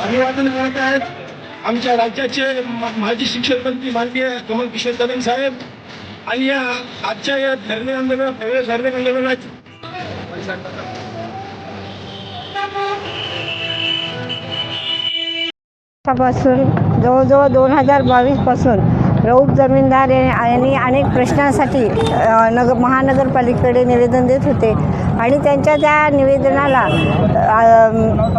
अभिवादन करत आहेत आमच्या राज्याचे माजी शिक्षण मंत्री माननीय कमल किशोर दलन साहेब आणि या आजच्या या धरणे आंदोलन धरणे आंदोलनात पासून जवळजवळ दोन हजार बावीसपासून. रौफ जमीनदार यांनी अनेक प्रश्नांसाठी नगर महानगरपालिकेकडे निवेदन देत होते. आणि त्यांच्या त्या निवेदनाला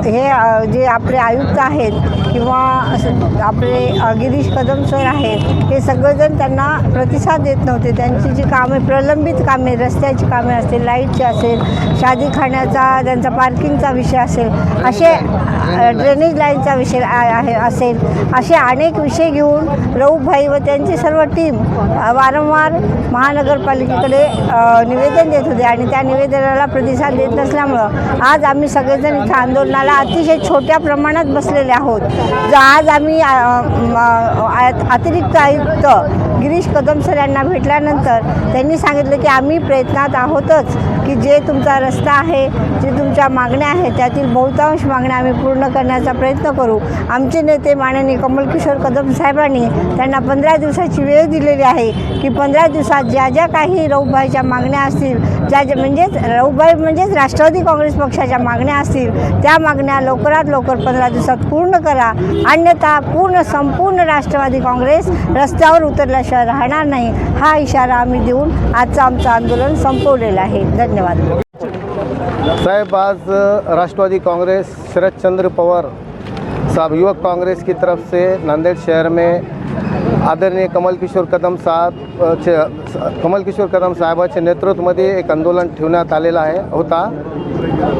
हे जे आपले आयुक्त आहेत किंवा असं आपले गिरीश कदम सर आहेत हे सगळेजण त्यांना प्रतिसाद देत नव्हते. त्यांची जी कामे प्रलंबित कामे रस्त्याची कामे असतील लाईटची असेल शादीखान्याचा त्यांचा पार्किंगचा विषय असेल असे ड्रेनेज लाईनचा विषय आहे असेल असे अनेक विषय घेऊन रऊफभाई व त्यांची सर्व टीम वारंवार महानगरपालिकेकडे निवेदन देत होते आणि त्या निवेदनाला प्रतिसाद देत नसल्यामुळं आज आम्ही सगळेजण इथं आंदोलनाला अतिशय छोट्या प्रमाणात बसलेले आहोत. आज आम्ही अतिरिक्त आयुक्त गिरीश कदम सर यांना भेटल्यानंतर त्यांनी सांगितलं की आम्ही प्रयत्नात आहोतच की जे तुमचा रस्ता आहे जे तुमच्या मागण्या आहेत त्यातील बहुतांश मागण्या आम्ही पूर्ण करण्याचा प्रयत्न करू. आमचे नेते माननीय कमलकिशोर कदम साहेबांनी त्यांना पंधरा दिवसाची वेळ दिलेली आहे की पंधरा दिवसात ज्या ज्या काही रऊबाईच्या मागण्या असतील ज्या ज्या म्हणजेच रऊबाई म्हणजेच राष्ट्रवादी काँग्रेस पक्षाच्या मागण्या असतील त्या मागण्या लवकरात लवकर पंधरा दिवसात पूर्ण करा. अन्यथा पूर्ण संपूर्ण राष्ट्रवादी काँग्रेस रस्त्यावर उतरल्याशिवाय राहणार नाही. हा इशारा आम्ही देऊन आजचं आमचं आंदोलन संपवलेलं आहे. धन्यवाद. साहेब आज राष्ट्रवादी कांग्रेस शरदचंद्र पवार साहब युवक कांग्रेस की तरफ से नांदेड़ शहर में आदरणीय कमल किशोर कदम साहब कमल किशोर कदम साहेबाच्या नेतृत्वामध्ये एक आंदोलन ठेवण्यात आलेलं आहे होता.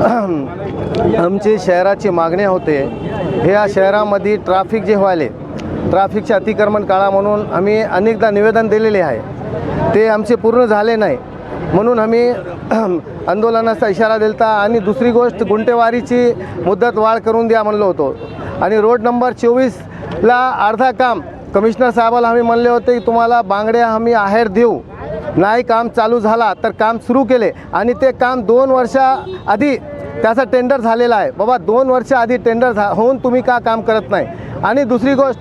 आमचे शहराची मागण्या होते. हे या शहरामध्ये ट्रॅफिक जे व्हायले ट्रॅफिकचे अतिक्रमण काळा म्हणून आम्ही अनेकदा निवेदन दिलेले आहे. ते आमचे पूर्ण झाले नाही. म्हणून आम्ही आंदोलनाचा इशारा दिलता आणि दुसरी गोष्ट गुंटेवारीची मुदत वाढ करून द्या म्हणलो होतो. आणि रोड नंबर चोवीसला अर्धा काम कमिशनर साहेबाला आम्ही म्हणले होते की तुम्हाला बांगड्या आम्ही आहेर देऊ. नाही काम चालू झाला तर काम सुरू केले. आणि ते काम दोन वर्षाआधी त्याचा टेंडर झालेला आहे. बाबा दोन वर्षाआधी टेंडर झा होऊन तुम्ही का काम करत नाही? आणि दुसरी गोष्ट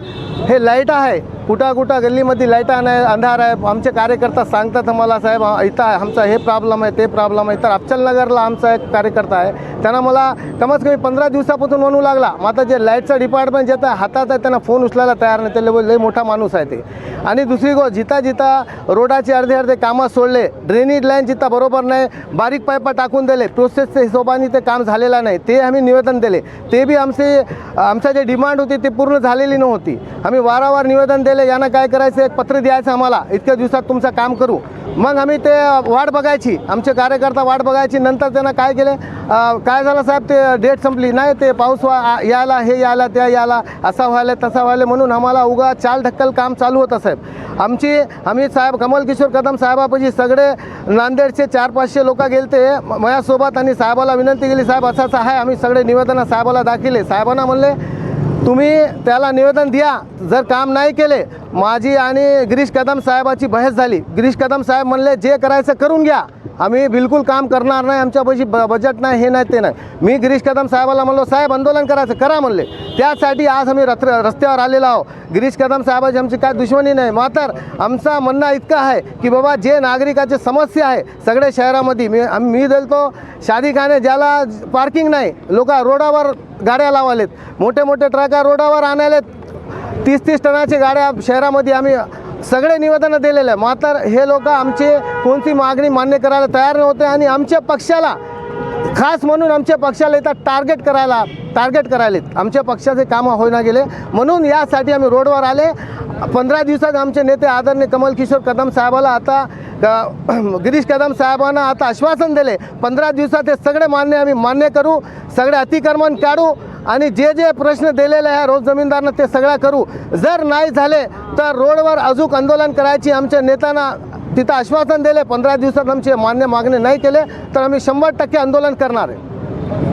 हे लाइट आहे. कुठं कुठं गल्लीमध्ये लाईटा नाही अंधार आहे. आमचे कार्यकर्ता सांगतात आम्हाला साहेब इथं आमचा हे प्रॉब्लेम आहे ते प्रॉब्लेम आहे. तर अफचलनगरला आमचा एक कार्यकर्ता आहे. त्यांना मला कमीत कमी पंधरा दिवसापासून म्हणू लागला मग आता जे लाईटचं डिपार्टमेंट जे आता हातात आहे त्यांना फोन उचलायला तयार नाही. त्याला लय मोठा माणूस आहे ते. आणि दुसरी गोष्ट जिथं जिथं रोडाचे अर्धे अर्धे कामं सोडले. ड्रेनेज लाईन जिथं बरोबर नाही बारीक पायपा टाकून दिले. प्रोसेसच्या हिशोबाने ते काम झालेलं नाही. ते आम्ही निवेदन दिले. ते बी आमचे आमचं जे डिमांड होती ते पूर्ण झालेली नव्हती. आम्ही वारंवार निवेदन दिले यांना काय करायचं? एक पत्र द्यायचं आम्हाला. इतक्या दिवसात तुमचं काम करू. मग आम्ही ते वाट बघायची. आमचे कार्यकर्ता वाट बघायची. नंतर त्यांना काय केले? काय झालं साहेब? ते डेट संपली. नाही ते पाऊस वा यायला हे यायला त्या यायला असा व्हायला तसा व्हायला म्हणून आम्हाला उगा चाल ढक्कल काम चालू होतं साहेब. आमची आम्ही साहेब कमल किशोर कदम साहेबापाशी सगळे नांदेडचे चार पाचशे लोक गेलते. माझ्यासोबत आणि साहेबाला विनंती केली साहेब असं असं आहे. आम्ही सगळे निवेदन साहेबाला दाखिले. साहेबांना म्हणले तुम्ही त्याला निवेदन द्या. जर काम नाही केले माझी आणि गिरीश कदम साहेबाची बहस झाली. गिरीश कदम साहेब म्हणले जे करायचं करून घ्या. आम्ही बिलकुल काम करणार नाही आमच्यापाशी ब बजेट नाही हे नाही ते नाही. मी गिरीश कदम साहेबाला म्हणलो साहेब आंदोलन करायचं करा म्हणले. त्यासाठी आज आम्ही रत्र रस्त्यावर आलेलो आहो गिरीश कदम साहेबाची आमची काय दुश्मनी नाही. मात्र आमचा म्हणणं इतकं आहे की बाबा जे नागरिकाचे समस्या आहे सगळ्या शहरामध्ये मी आम्ही मी दिलतो शादीखाने ज्याला पार्किंग नाही लोक रोडावर गाड्या लावालेत. मोठे मोठे ट्रका रोडावर आणायलेत. तीस तीस टनाचे गाड्या शहरामध्ये आम्ही सगळे निवेदनं दिलेले आहे मात्र हे लोक आमची कोणती मागणी मान्य करायला तयार नव्हते आणि आमच्या पक्षाला खास म्हणून आमच्या पक्षाला इथं टार्गेट करायला टार्गेट करायलेत. आमच्या पक्षाचे कामं होईना गेले. म्हणून यासाठी आम्ही रोडवर आले. पंधरा दिवसात आमचे नेते आदरणीय कमल किशोर कदम साहेबाला आता गिरीश कदम साहेबांना आता आश्वासन दिले. पंधरा दिवसात हे सगळे मान्य आम्ही मान्य करू. सगळे अतिक्रमण काढू. आणि जे जे प्रश्न दिलेले आहे रोज जमीनदारांना ते सगळं करू. जर नाही झाले तर रोडवर अजूक आंदोलन करायची आमच्या नेत्यांना तिथं आश्वासन दिले. पंधरा दिवसात आमचे मान्य मागणे नाही केले तर आम्ही शंभर टक्के आंदोलन करणार आहे.